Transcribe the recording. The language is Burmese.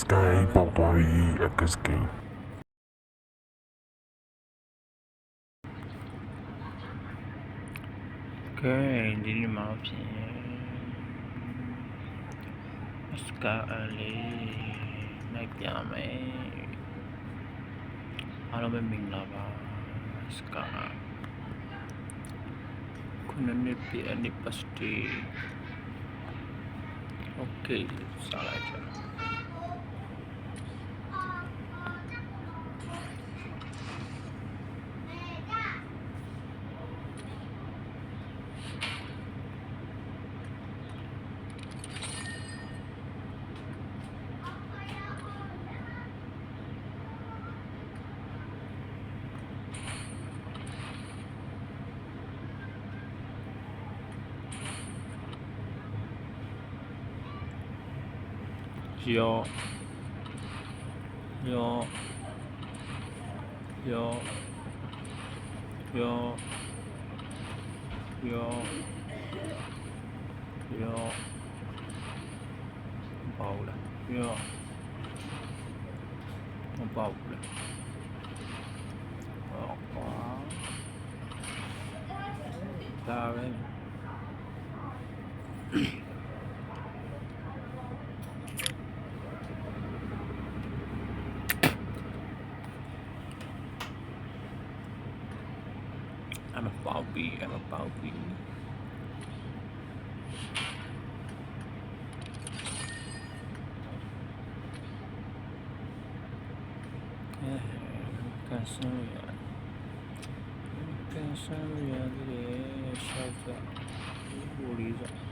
sky ပေါက်သွားပြီအကစကင်းကဲဒီနေ့မှဖြစ်စကားလေးလိုက်ပြမယ်အားလုံးပဲမင်္ဂလာပါစကားခုနနေ့ပြအနိပတ်စတီ Okay, salah aja. คစားလိုက်ကြရောရောရောရောရောရောပေါက်လာရောမပေါက်လာဟောကွာဒါပဲ I'm a Bobby, I'm a Bobby. Kasarya. Kasarya, the Shafta, Buddhism.